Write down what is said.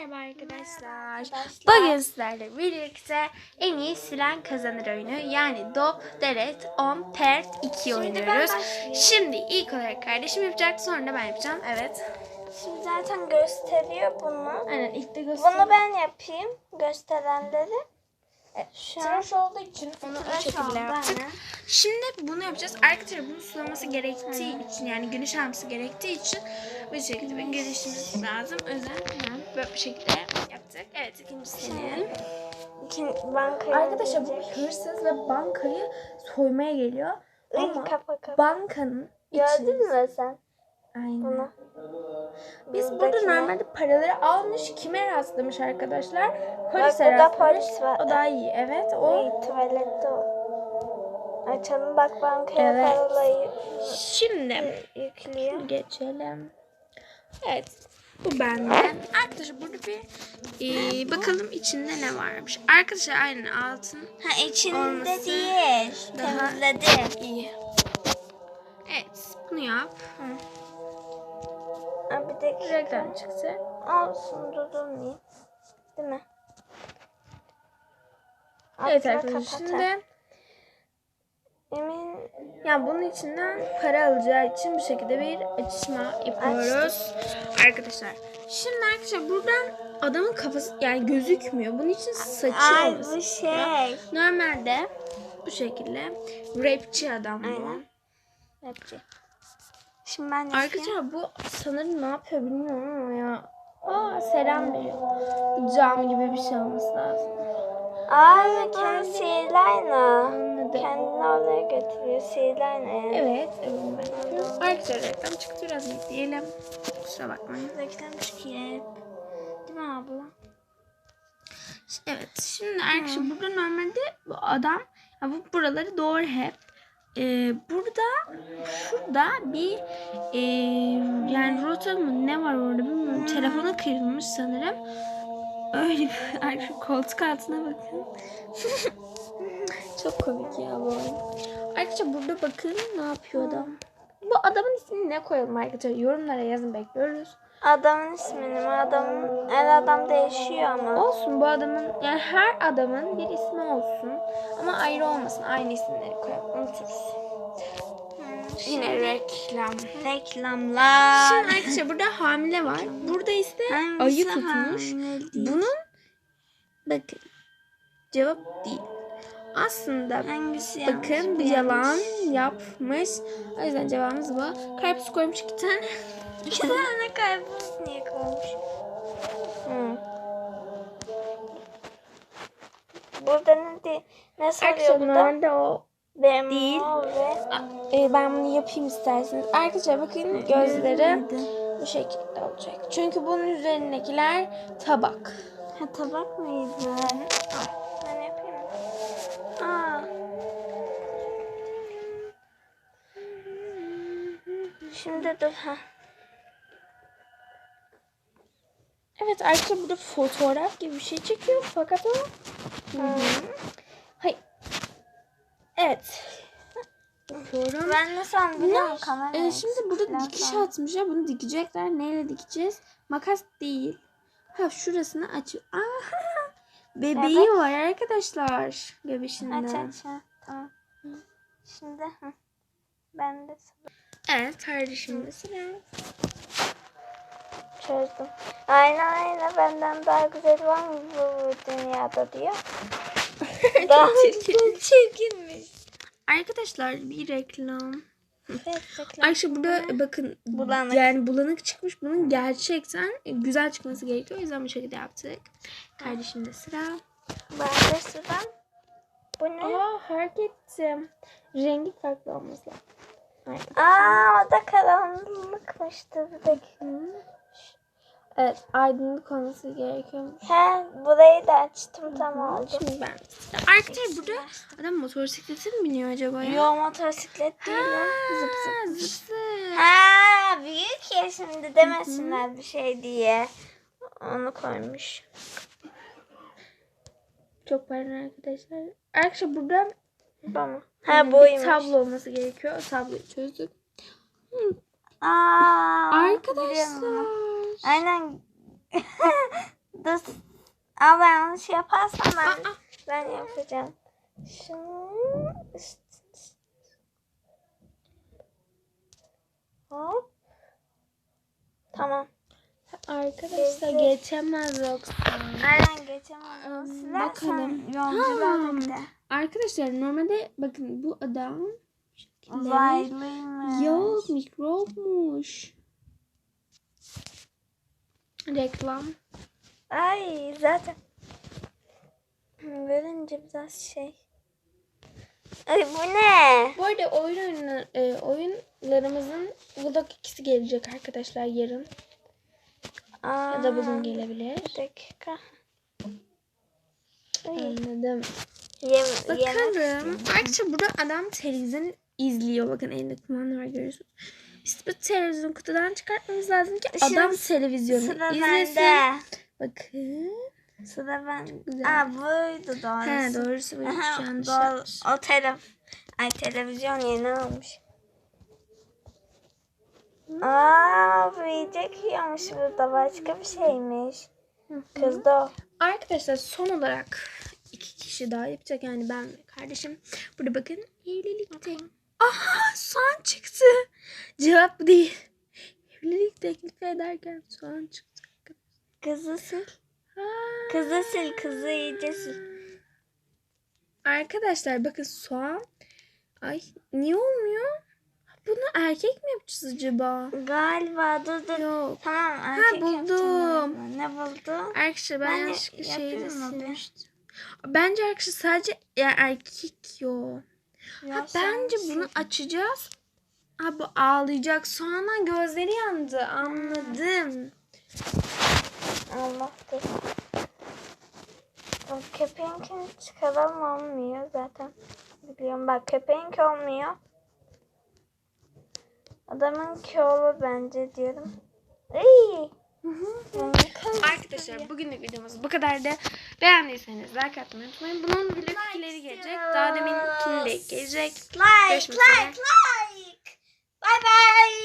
Merhaba arkadaşlar. arkadaşlar. Bugün sizlerle birlikte en iyi silen kazanır oyunu yani Dop, Deret, On, Pert 2 Şimdi ben oynuyoruz. Şimdi ilk olarak kardeşim yapacak sonra da ben yapacağım. Evet. Şimdi zaten gösteriyor bunu. Aynen ilk de göster. Bunu ben yapayım gösterenleri. An Tıraş olduğu için onu tıraş şekilde yaptık. Şimdi bunu yapacağız. Arkadaşlar bunun sulaması gerektiği için yani güneş alması gerektiği için bu şekilde bir güneşimiz lazım. O yüzden böyle bir şekilde yaptık. Evet ikincisini. İkin, bankaya Arkadaşlar bu hırsız ve bankayı soymaya geliyor. Ama kapa kapa. bankanın Gördün mü sen Aynen. bunu? Biz burada Buradakini. normalde paraları almış. Kime rastlamış arkadaşlar? Bak Polise burada rastlamış. polis var. O daha iyi. Evet o. Ay, tuvalette o. Açalım bak bankaya Evet. paraları Şimdi yüklüyor. geçelim. Evet. Bu bende. Arkadaşlar burada bir e, bakalım içinde ne varmış. Arkadaşlar aynen altın Ha içinde değil. daha- Temizledim. iyi. Evet. Bunu yap. Ha, dakika. Reklam çıktı. Olsun durdurmayayım. Değil mi? Evet Altına arkadaşlar şimdi. Emin yani bunun içinden para alacağı için bu şekilde bir açışma yapıyoruz. Arkadaşlar. Şimdi arkadaşlar buradan adamın kafası yani gözükmüyor. Bunun için saçı Ay olması bu şey. Normalde bu şekilde rapçi adam bu. Aynen. Yapacağım. Şimdi ben. Arkadaşlar bu sanırım ne yapıyor bilmiyorum ama ya. Aa selam veriyor. Bu cami gibi bir şey olması lazım. Aa kendi sihirlerle. Kendini oraya götürüyor sihirlerle. Evet, evet. Arkadaşlar reklam çıktı biraz bekleyelim. Kusura bakmayın. Reklam çıkıyor. Değil mi abla? Evet, şimdi arkadaşlar burada normalde bu adam, ya bu buraları doğru hep. Ee, burada, şurada bir e, yani rota mı ne var orada bilmiyorum. Telefonu kırılmış sanırım. Öyle bir arkadaşlar koltuk altına bakın. Çok komik ya bu oyun. Arkadaşlar burada bakın ne yapıyor adam. Bu adamın ismini ne koyalım arkadaşlar? Yorumlara yazın bekliyoruz. Adamın ismini mi? Adamın, her adam değişiyor ama. Olsun bu adamın yani her adamın bir ismi olsun ama ayrı olmasın. Aynı isimleri koyalım. Unuturuz. Yine reklam. Reklamlar. Şimdi arkadaşlar burada hamile var. Burada ise ayı tutmuş. Bunun bakın cevap değil. Aslında Hangisi bakın bir yalan yapmış. O yüzden cevabımız bu. Karpuz koymuş iki tane. İki tane karpuz niye koymuş? Hı. Burada ne di ne soruyor burada? o değil. ve e, ben bunu yapayım isterseniz. Arkadaşlar bakın gözleri bu şekilde olacak. Çünkü bunun üzerindekiler tabak. ha, tabak mıydı? Ben yapayım? Aa. Şimdi dur ha. Evet arkadaşlar burada fotoğraf gibi bir şey çekiyor fakat o Hayır. Evet. Yapıyorum. Ben musun? Bunlar, Kamera e, şimdi burada falan dikiş sandım. atmışlar. Bunu dikecekler. Neyle dikeceğiz? Makas değil. Ha şurasını açıyor. Aha! Bebeği Evet. var arkadaşlar. Göbüşünde. Aç aç ha. Tamam. Şimdi hı. Ben de Evet kardeşim de sıra. Çözdüm. Aynen aynen benden daha güzel var mı bu dünyada diyor. daha çirkin. çirkinmiş. Arkadaşlar bir reklam. Evet, reklam. Ayşe burada bakın Bulanık. yani bulanık çıkmış. Bunun gerçekten güzel çıkması gerekiyor. O yüzden bu şekilde yaptık. Kardeşim de sıra. Ben de sıra. Bu ne? Aa fark ettim. Rengi farklı olması lazım. Aa o da karanlıkmıştı bir dakika. Evet aydınlık olması gerekiyormuş. He burayı da açtım tam oldu. Şimdi ben. Arkadaşlar burada adam motosiklete mi biniyor acaba ya? Yo motosiklet değil lan. Zıp zıp. zıp zıp. Ha büyük ya şimdi demesinler bir şey diye. Onu koymuş. Çok pardon arkadaşlar. Arkadaşlar burada bir Ha buymuş. tablo olması gerekiyor. O tabloyu çözdük. Aa, biliyorum Arkadaşlar. bunu. Aynen. Ama yanlış yaparsam ben, Aa. ben yapacağım. Şunu Hop. Tamam. Arkadaşlar geçemez yoksa. Aynen geçemem. Am, Silersen bakalım. De. Arkadaşlar normalde bakın bu adam Uzaylıymış. Yok mikropmuş. Reklam. Ay zaten görünce biraz şey. Ay bu ne? Bu arada oyun e, oyunlarımızın vlog ikisi gelecek arkadaşlar yarın. Aa, Ya da bugün gelebilir. Bir dakika. Ay, Anladım. Yem, Bakalım. yemek Arkadaşlar burada adam televizyon izliyor. Bakın elinde kumanda var görüyorsunuz. İşte bu televizyon kutudan çıkartmamız lazım ki Şimdi adam televizyonu Sıra izlesin. bende. Bakın. Sıra güzel. Aa buydu doğrusu. He doğrusu bu Aha, yanlış doğru. O telef Ay televizyon yeni almış. Aa bu yiyecek yiyormuş burada başka bir şeymiş. Kızdı o. Arkadaşlar son olarak iki kişi daha yapacak yani ben ve kardeşim. Burada bakın evlilikte. Aha soğan çıktı. Cevap değil. Evlilik teklif ederken soğan çıktı. Kızı sil. Ha. Kızı sil kızı iyice sil. Arkadaşlar bakın soğan. Ay niye olmuyor? Bunu erkek mi yapacağız acaba? Galiba dur dur. Yok. Tamam erkek buldum. yapacağım galiba. Ne buldun? Arkadaşlar ben, Ben şeyi silmiştim. Bence arkadaşlar sadece ya erkek yok. Ya Ha, bence sil. bunu açacağız. Ha bu ağlayacak. Soğandan gözleri yandı. Anladım. Allah dur. O köpeğinkini çıkaralım olmuyor zaten. Biliyorum bak köpeğinki olmuyor. Adamınki olur bence diyorum. İyi. Arkadaşlar bugünlük videomuz bu kadar da beğendiyseniz like atmayı unutmayın. Bunun vlog ikileri gelecek. Daha deminkini de gelecek. Like, Görüşmek like, üzere. like. Bye bye.